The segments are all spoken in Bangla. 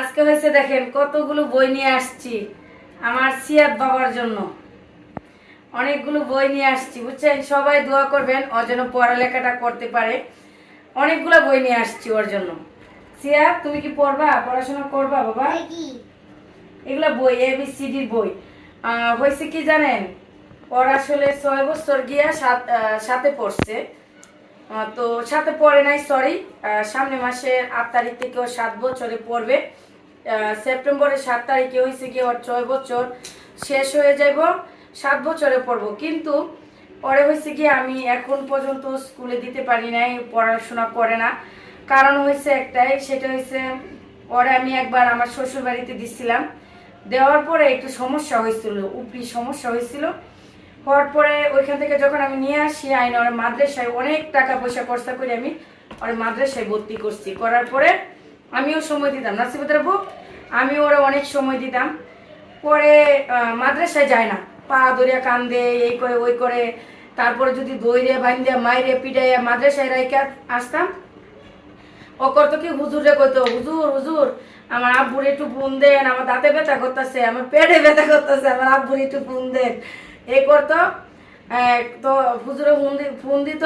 আজকে হয়েছে দেখেন কতগুলো বই নিয়ে আসছি আমার সিয়াদ বাবার জন্য। অনেকগুলো বই নিয়ে আসছি বুঝছেন? সবাই দোয়া করবেন ও যেন পড়ালেখাটা করতে পারে। অনেকগুলো বই নিয়ে আসছি ওর জন্য। সিয়াদ তুমি কি পড়বা? পড়াশোনা করবা বাবা? এগুলা বই এ বি সি ডির বই। হয়েছে কি জানেন? ওর আসলে ছয় বছর গিয়া সাত সাথে পড়ছে। তো সাথে পড়ে নাই সরি সামনে মাসে আট তারিখ থেকে ও সাত বছরে পড়বে। সেপ্টেম্বরের সাত তারিখে হয়েছে কি ওর ছয় বছর। শেষ হয়ে যাইব, সাত বছরে পড়ব। কিন্তু পরে হয়েছে কি আমি এখন পর্যন্ত স্কুলে দিতে পারি নাই, পড়াশোনা করে না। কারণ হয়েছে একটাই, সেটা হয়েছে পরে আমি একবার আমার শ্বশুর বাড়িতে দিছিলাম। দেওয়ার পরে একটু সমস্যা হয়েছিল উপরি সমস্যা হয়েছিল হওয়ার পরে ওইখান থেকে যখন আমি নিয়ে আসি, আইন ওর মাদ্রাসায় অনেক টাকা পয়সা খরচা করে আমি ওর মাদ্রাসায় ভর্তি করছি। করার পরে আমিও সময় দিতাম। নাসিবুদ্দার বউ আমি ওরা অনেক সময় দিতাম। পরে মাদ্রাসায় যায় না। পা দরিয়া কান্দে, এই করে, ওই করে। তারপরে যদি দইরে বাইন্দে মাইরে পিটাইয়া মাদ্রাসায় রাইকা আসতাম। ও করতো কি, হুজুরে কইতো, হুজুর হুজুর, আমার আব্বুর একটু ফোন দেন, আমার দাঁতে ব্যথা করতেছে, আমার পেটে ব্যথা করতেছে, আমার আব্বুর একটু ফোন দেন। এই করতো তো হুজুরে ফোন দিত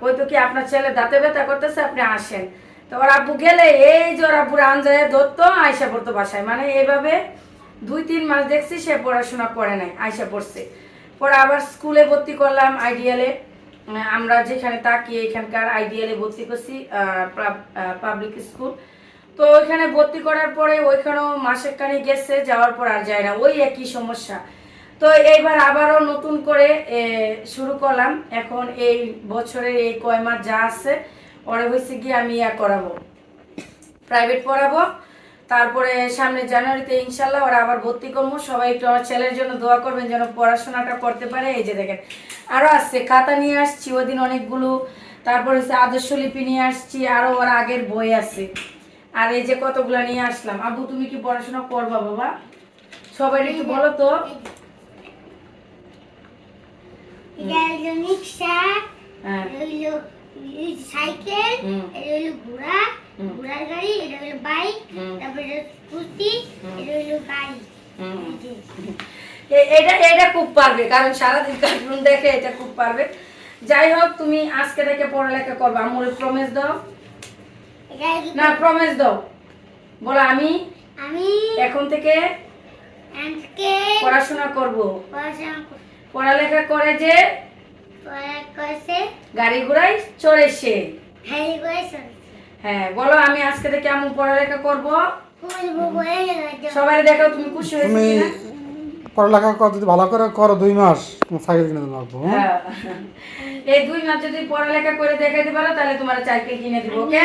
কইতো কি আপনার ছেলে দাঁতে ব্যথা করতেছে, আপনি আসেন। তো ওর আব্বু গেলে এই যে ওর আব্বুর আনজায় ধরতো আয়সা পড়তো বাসায়। মানে এইভাবে দুই, তিন মাস দেখছি সে পড়াশোনা করে নাই আয়সা পড়ছে। পরে আবার স্কুলে ভর্তি করলাম আইডিয়ালে। আমরা যেখানে তাকি এখানকার আইডিয়ালে ভর্তি করছি পাবলিক স্কুল তো ওইখানে ভর্তি করার পরে ওইখানেও মাসের কানি গেছে, যাওয়ার পর আর যায় না। ওই একই সমস্যা। তো এইবার আবারও নতুন করে শুরু করলাম। এখন এই বছরের এই কয় মাস যা আছে ওরে হয়েছে গিয়ে আমি ইয়া করাবো। প্রাইভেট পড়াবো। তারপরে সামনে জানুয়ারিতে ইনশাল্লাহ ওরা আবার ভর্তি করব। সবাই একটু আমার ছেলের জন্য দোয়া করবেন যেন পড়াশোনাটা করতে পারে। এই যে দেখেন আরও আসছে খাতা নিয়ে আসছি ওদিন অনেকগুলো। তারপর হচ্ছে আদর্শ লিপি নিয়ে আসছি আরও ওর আগের বই আছে। আর এই যে কতগুলো নিয়ে আসলাম। আবু, তুমি কি পড়াশোনা করবা বাবা? সবাই একটু বলো তো। রিক্সা হ্যাঁ। হলো সাইকেল এটা হলো ঘোড়া ঘোড়ার গাড়ি এটা হলো বাইক হুম। তারপরে এটা স্কুটি এটা হলো গাড়ি এটা এটা খুব পারবে কারণ সারাদিন কার্টুন দেখে এটা খুব পারবে। যাই হোক তুমি আজকে থেকে পড়ালেখা করবে। আমার প্রমিস দাও। না প্রমিস দাও। বলো আমি আমি এখন থেকে পড়াশোনা করব। পড়াশোনা পড়ালেখা করে যে গাড়ি ঘোড়ায় চড়ে সে। হ্যাঁ বলো আমি আজকে থেকে এমন পড়ালেখা করব? সবাই দেখো তুমি খুশি হয়েছো তুমি পড়ালেখা কর যদি ভালো করে করো দুই মাস তোমার সাইকেল কিনে দেবো আব্বু, হ্যাঁ? হ্যাঁ। এই দুই মাস যদি পড়ালেখা করে দেখাইতে পারো তাহলে তোমার সাইকেল কিনে দিব ওকে?